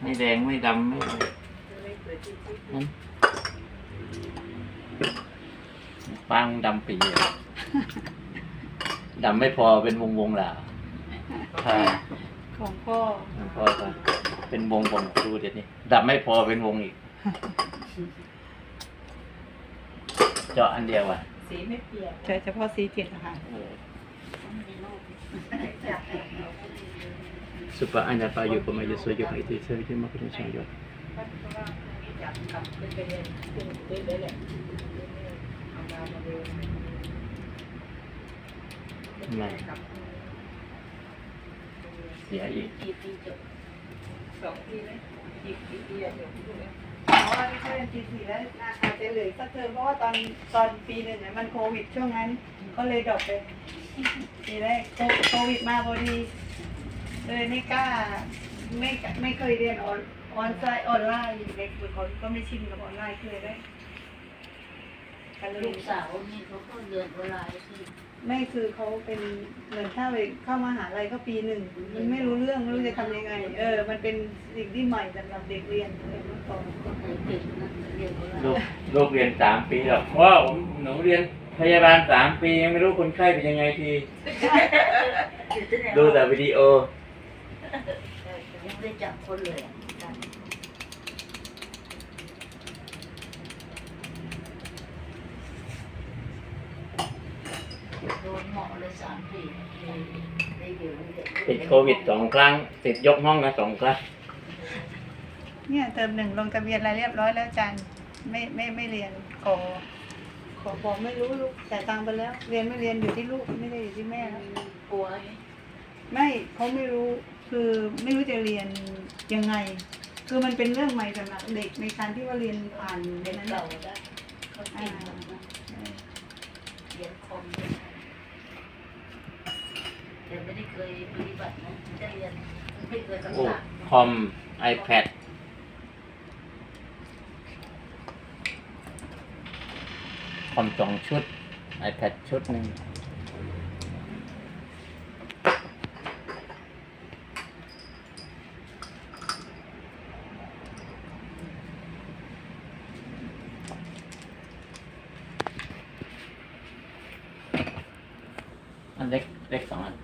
ไม่แดงไม่ดำไม่อะไรนั้นฟางดำปีเลยดำไม่พอเป็นวงวงๆล่ะใช่ของพ่อมันพอก็เป็นวงวงดูเดี๋ยวนี้ดำไม่พอเป็นวงอีก เจาะอันเดียวอะสีไม่เปลี่ยนใช้เฉพาะสีเจ็ดนะคะ เออ Supaya anda payu pemayu sojo ka itu saya cuma kena sojo. จับกลับขึ้นไปเรียนขึ้นไปเรื่อยๆเลยอดไม่เสียอีกกี่ปีจบสองปีไหมอีกกี่ปีอะจบลูกเนี่ยอ๋อไม่ใช่ปีสี่แล้วอาจจะเหลือสักเทอมเพราะว่าตอนตอนปีหนึ่งเนี่ยมันโควิดช่วงนั้น ก็เลยดรอปไปปีแรกโคโควิดมาพอดี เลยไม่กล้าไม่ไม่เคยเรียนออนออนไลน์ออนไลน์เด็กบางคนก็ไม่ชินกับออนไลน์เคยได้ก็เลยลูกสาวนี่เขาก็เรียนออนไลน์ที่ไม่คือเขาเป็นเหมือนถ้าไปเข้ามหาลัยก็ปีหนึ่งมันไม่รู้เรื่องไม่รู้จะทำยังไง เออ มันเป็นสิ่งที่ใหม่สำหรับเด็กเรียนเรียนเมื่อก่อน ก็เคยเก่งนะเรียนออนไลลูกน์ลูกเรียนสามปีหรอกว้าวผมหนูเรียนพยาบาลสามปียังไม่รู้คนไข้เป็นยังไงที ดูแต่วิดีโอ ยังไม่ได้จับคนเลยอะโดนเหมาะเลยสามปีได้อยู่ได้ติดโควิดสองครั้ง ติดยกห้องนะสองครั้ง เนี่ยเทอมหนึ่งลงทะเบียนอะไรเรียบร้อยแล้วอาจารย์ไม่ไม่ไม่เรียนขอขอบอกไม่รู้ลูกแต่ายตังค์ไปแล้ว เรียนไม่เรียนอยู่ที่ลูกไม่ได้อยู่ที่แม่แล้วกลัวไม่เขาไม่รู้ คือไม่รู้จะเรียนยังไง คือมันเป็นเรื่องใหม่สำหรับเด็กในการที่ว่าเรียนผ่านในเป็นนั้นเก่าน่ะแล้เขาเก่งนะเรียนคอมด้วยนะแต่ไม่ได้เคยปฏิบัตินะจะเรียนไม่เคยโอ้ทำงานคอม iPad คอมสองชุด iPad ชุดหนึ่งันเล็กเล็กสองอัน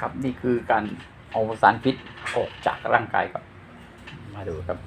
ครับนี่คือการเอาสารพิษออกจากร่างกายครับ มาดูครับ